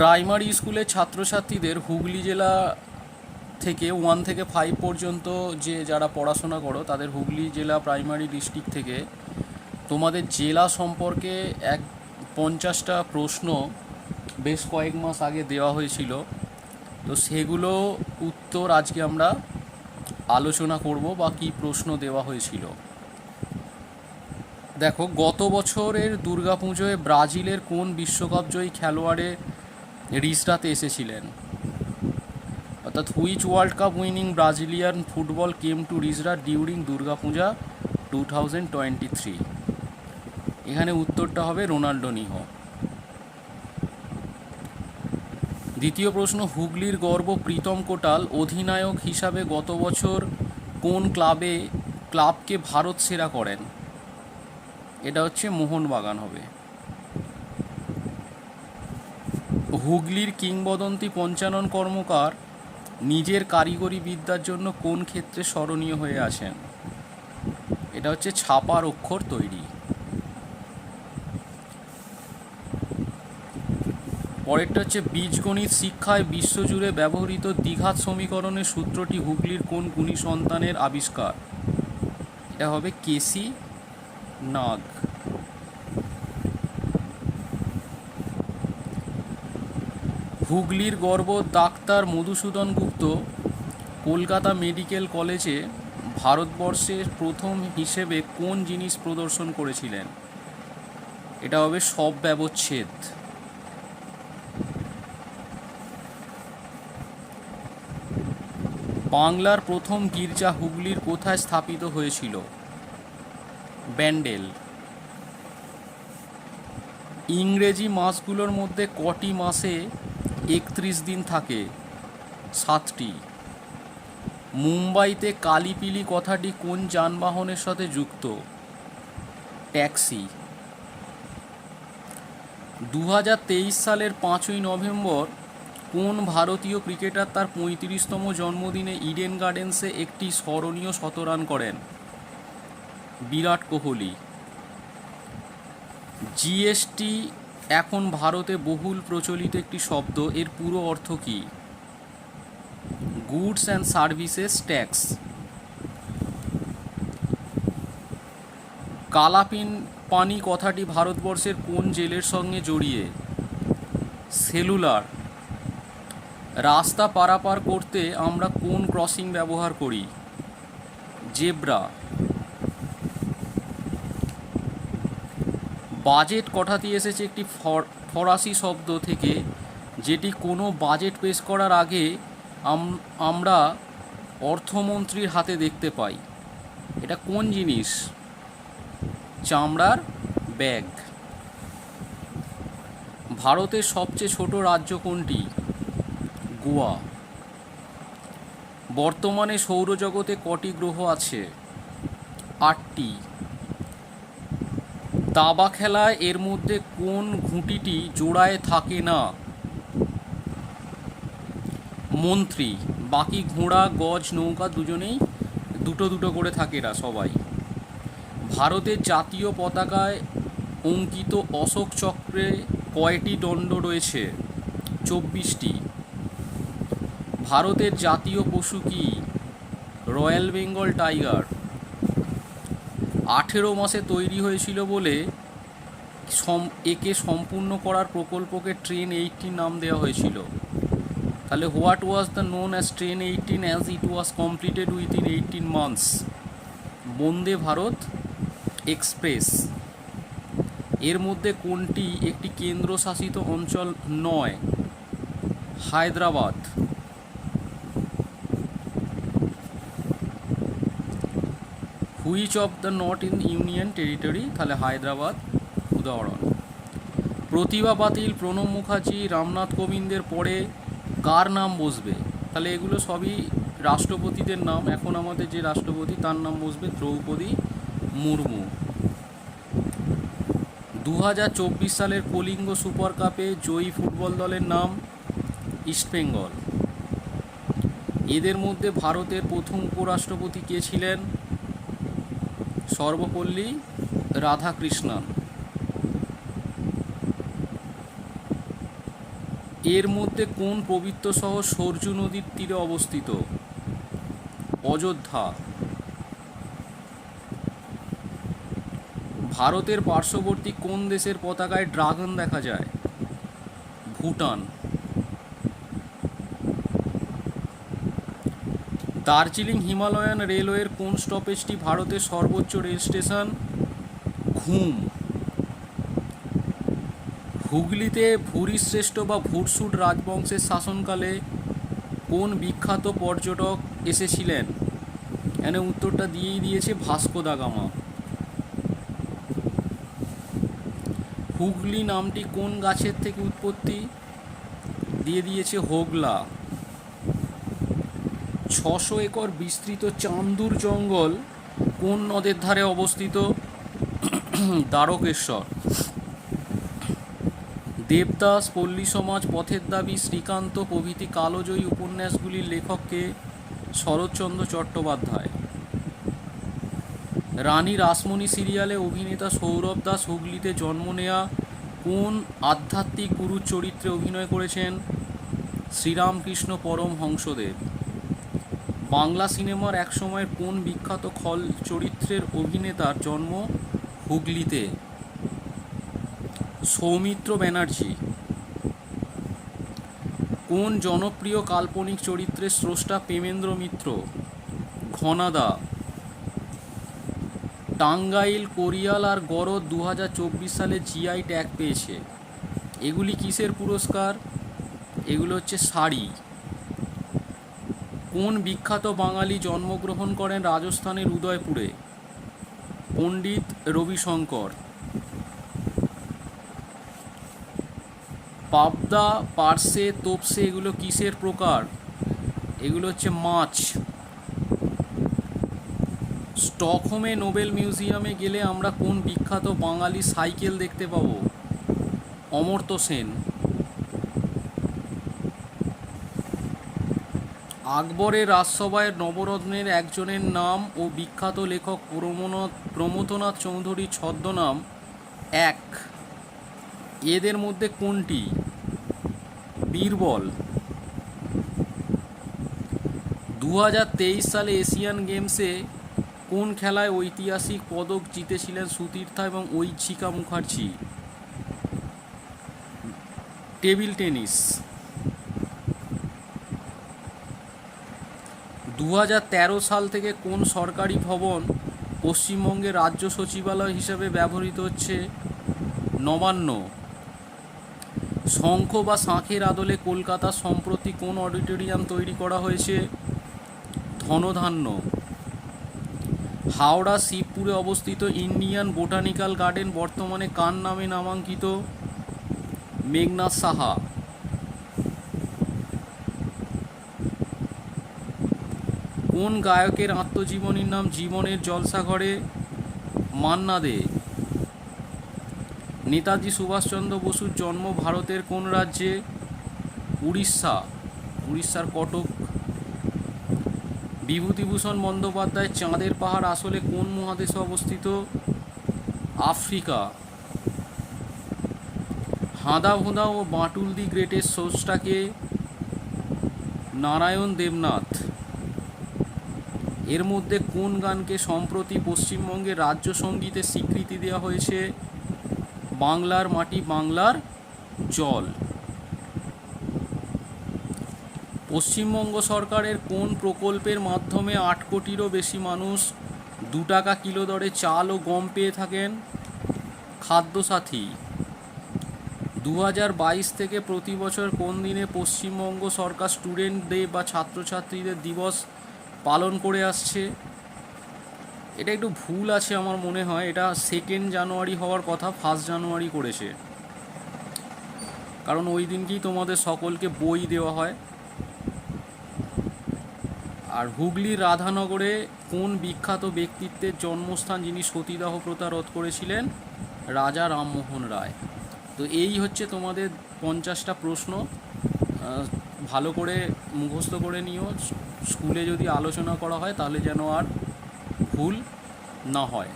Primary স্কুলের ছাত্রছাত্রীদের হুগলি জেলা থেকে ওয়ান থেকে ফাইভ পর্যন্ত যে যারা পড়াশোনা করো, তাদের হুগলি জেলা প্রাইমারি ডিস্ট্রিক্ট থেকে তোমাদের জেলা সম্পর্কে এক পঞ্চাশটা প্রশ্ন বেশ কয়েক মাস আগে দেওয়া হয়েছিল। তো সেগুলো উত্তর আজকে আমরা আলোচনা করব বা কী প্রশ্ন দেওয়া হয়েছিল। দেখো, গত বছরের দুর্গাপুজোয় ব্রাজিলের কোন বিশ্বকাপজয়ী খেলোয়াড়ে রিসরাতে এসেছিলেন। অর্থাৎ which world cup winning Brazilian football came to Rishra during Durga Puja two thousand twenty three. এখানে উত্তরটা হবে রোনাল্ডো নিহো দ্বিতীয় প্রশ্ন, হুগলির গর্ব প্রীতম কোটাল, অধিনায়ক হিসাবে গত বছর কোন ক্লাবে, ক্লাবকে ভারত সেরা করেন? এটা হচ্ছে মোহনবাগান হবে। হুগলির কিংবদন্তি পঞ্চানন কর্মকার নিজের কারিগরি বিদ্যার জন্য কোন ক্ষেত্রে স্মরণীয় হয়ে আছেন এটা হচ্ছে ছাপার অক্ষর তৈরি। পরেরটা হচ্ছে বীজগণিত শিক্ষায় বিশ্বজুড়ে ব্যবহৃত দ্বিঘাত সমীকরণের সূত্রটি হুগলির কোন গুণী সন্তানের আবিষ্কার? এটা হবে কেসি নাগ। হুগলির গর্ব ডাক্তার মধুসূদন গুপ্ত কলকাতা মেডিকেল কলেজে ভারতবর্ষের প্রথম হিসেবে কোন জিনিস প্রদর্শন করেছিলেন? এটা হবে সব ব্যবচ্ছেদ। বাংলার প্রথম গির্জা হুগলির কোথায় স্থাপিত হয়েছিল? ব্যান্ডেল। ইংরেজি মাসগুলোর মধ্যে কটি মাসে একত্রিশ দিন থাকে। সাতটি। মুম্বাইতে কালিপিলি কথাটি কোন যানবাহনের সাথে যুক্ত? ট্যাক্সি। দু হাজার তেইশ সালের পাঁচই নভেম্বর কোন ভারতীয় ক্রিকেটার তার পঁয়ত্রিশতম জন্মদিনে ইডেন গার্ডেন্সে একটি স্মরণীয় শতরান করেন? বিরাট কোহলি। জিএসটি এখন ভারতে বহুল প্রচলিত একটি শব্দ, এর পুরো অর্থ কী? Goods and services tax. কালাপিন পানি কথাটি ভারতবর্ষের কোন জেলের সঙ্গে জড়িয়ে? সেলুলার। রাস্তা পারাপার করতে আমরা কোন ক্রসিং ব্যবহার করি? জেব্রা। বাজেট কথাটি এসেছে একটি ফর- ফরাসি শব্দ থেকে, যেটি কোনো বাজেট পেশ করার আগে আম- আমরা অর্থমন্ত্রীর হাতে দেখতে পাই। এটা কোন জিনিস? চামড়ার ব্যাগ। ভারতের সবচেয়ে ছোট রাজ্য কোনটি? গোয়া। বর্তমানে সৌরজগতে কটি গ্রহ আছে? আটটি। দাবা খেলায় এর মধ্যে কোন ঘুঁটিটি জোড়ায় থাকে না? মন্ত্রী, বাকি ঘোড়া, গজ, নৌকা দুজনেই দুটো দুটো করে থাকে এরা সবাই। ভারতের জাতীয় পতাকায় অঙ্কিত অশোক চক্রে কয়টি দণ্ড রয়েছে? চব্বিশটি। ভারতের জাতীয় পশু কি? Royal Bengal tiger. আঠেরো মাসে তৈরি হয়েছিল বলে সম, একে সম্পূর্ণ করার প্রকল্পকে ট্রেন এইটটিন নাম দেওয়া হয়েছিল। তাহলে what was the known as train eighteen as it was completed within eighteen months? Vande Bharat express. এর মধ্যে কোনটি একটি কেন্দ্রশাসিত অঞ্চল নয়? Hyderabad. Which of the not in union territory তাহলে হায়দ্রাবাদ, উদাহরণ। প্রতিভা পাতিল প্রণব মুখার্জি, রামনাথ কোবিন্দের পরে কার নাম বসবে? তাহলে এগুলো সবই রাষ্ট্রপতিদের নাম। এখন আমাদের যে রাষ্ট্রপতি, তার নাম বসবে দ্রৌপদী মুর্মু। দু হাজার চব্বিশ সালের কলিঙ্গ সুপার কাপে জয়ী ফুটবল দলের নাম ইস্টবেঙ্গল এদের মধ্যে ভারতের প্রথম উপরাষ্ট্রপতি কে ছিলেন? সর্বপল্লী রাধাকৃষ্ণন। এর মধ্যে কোন পবিত্র শহর সরজু নদীর তীরে অবস্থিত? অযোধ্যা। ভারতের পার্শ্ববর্তী কোন দেশের পতাকায় ড্রাগন দেখা যায়? ভুটান। দার্জিলিং হিমালয়ান রেলওয়ের কোন স্টপেজটি ভারতের সর্বোচ্চ রেল স্টেশন? ঘুম। হুগলিতে ভুরিশ্রেষ্ঠ বা ভুরসুট রাজবংশের শাসনকালে কোন বিখ্যাত পর্যটক এসেছিলেন? এখানে উত্তরটা দিয়েই দিয়েছে ভাস্কো দা গামা। হুগলি নামটি কোন গাছের থেকে উৎপত্তি? দিয়ে দিয়েছে হোগলা। ছশো একর বিস্তৃত চান্দুর জঙ্গল কোন নদের ধারে অবস্থিত? দ্বারকেশ্বর। দেবদাস পল্লী সমাজ পথের দাবি শ্রীকান্ত প্রভৃতি কালোজয়ী উপন্যাসগুলির লেখককে শরৎচন্দ্র চট্টোপাধ্যায়। রানী রাসমণি সিরিয়ালে অভিনেতা সৌরভ দাস হুগলিতে জন্ম নেয়া কোন আধ্যাত্মিক গুরুর চরিত্রে অভিনয় করেছেন? শ্রীরামকৃষ্ণ পরম হংসদেব। বাংলা সিনেমার একসময়ের কোন বিখ্যাত খল চরিত্রের অভিনেতার জন্ম হুগলিতে? সৌমিত্র ব্যানার্জি। কোন জনপ্রিয় কাল্পনিক চরিত্রের স্রষ্টা প্রেমেন্দ্র মিত্র? ঘনাদা টাঙ্গাইল, কোরিয়াল আর গড়দ দু সালে জিআই ট্যাগ পেয়েছে। এগুলি কিসের পুরস্কার? এগুলো হচ্ছে শাড়ি। কোন বিখ্যাত বাঙালি জন্মগ্রহণ করেন রাজস্থানের উদয়পুরে? পণ্ডিত রবিশঙ্কর। পাবদা, পার্সে, তোপসে এগুলো কিসের প্রকার? এগুলো হচ্ছে মাছ। স্টকহোমে নোবেল মিউজিয়ামে গেলে আমরা কোন বিখ্যাত বাঙালি সাইকেল দেখতে পাবো? অমর্ত্য সেন। আকবরের রাজসভায় নবরত্নের একজনের নাম ও বিখ্যাত লেখক প্রমোনাথ প্রমথনাথ চৌধুরীর ছদ্মনাম এক। এদের মধ্যে কোনটি? বীরবল। দু হাজার তেইশ সালে এশিয়ান গেমসে কোন খেলায় ঐতিহাসিক পদক জিতেছিলেন সুতীর্থা এবং ঐচ্ছিকা মুখার্জি? Table tennis. দু হাজার তেরো সাল থেকে কোন সরকারি ভবন পশ্চিমবঙ্গের রাজ্য সচিবালয় হিসেবে ব্যবহৃত হচ্ছে? নবান্ন। শঙ্খ বা শাঁখের আদলে কলকাতা সম্প্রতি কোন অডিটোরিয়াম তৈরি করা হয়েছে? ধনধান্য। হাওড়া শিবপুরে অবস্থিত ইন্ডিয়ান বোটানিক্যাল গার্ডেন বর্তমানে কার নামে নামাঙ্কিত? মেঘনাথ সাহা। কোন গায়কের আত্মজীবনীর নাম জীবনের জলসাঘরে মান্না দে? নেতাজি সুভাষচন্দ্র বসুর জন্ম ভারতের কোন রাজ্যে? উড়িষ্যা। উড়িষ্যার কটক। বিভূতিভূষণ বন্দ্যোপাধ্যায় চাঁদের পাহাড় আসলে কোন মহাদেশে অবস্থিত? আফ্রিকা। হাঁদা ভোঁদা ও বাঁটুল দি গ্রেটের সোর্সটাকে নারায়ণ দেবনাথ। এর মধ্যে কোন গানকে সম্প্রতি পশ্চিমবঙ্গের রাজ্য সঙ্গীতে স্বীকৃতি দেওয়া হয়েছে? বাংলার মাটি, বাংলার জল। পশ্চিমবঙ্গ সরকারের কোন প্রকল্পের মাধ্যমে আট কোটিরও বেশি মানুষ দু টাকা কিলো দরে চাল ও গম পেয়ে থাকেন? খাদ্যসাথী। দু হাজার বাইশ থেকে প্রতি বছর কোন দিনে পশ্চিমবঙ্গ সরকার স্টুডেন্ট ডে বা ছাত্রছাত্রীদের দিবস পালন করে আসছে। এটা একটু ভুল আছে আমার মনে হয়। এটা সেকেন্ড জানুয়ারি হওয়ার কথা ফার্স্ট জানুয়ারি করেছে। কারণ ওই দিনকেই তোমাদের সকলকে বই দেওয়া হয়। আর হুগলির রাধানগরে কোন বিখ্যাত ব্যক্তিত্বের জন্মস্থান যিনি সতীদাহ প্রথা রোধ করেছিলেন? রাজা রামমোহন রায়। তো এই হচ্ছে তোমাদের পঞ্চাশটা প্রশ্ন। ভালো করে মুখস্থ করে নিও। স্কুলে যদি আলোচনা করা হয় তাহলে যেন আর ভুল না হয়।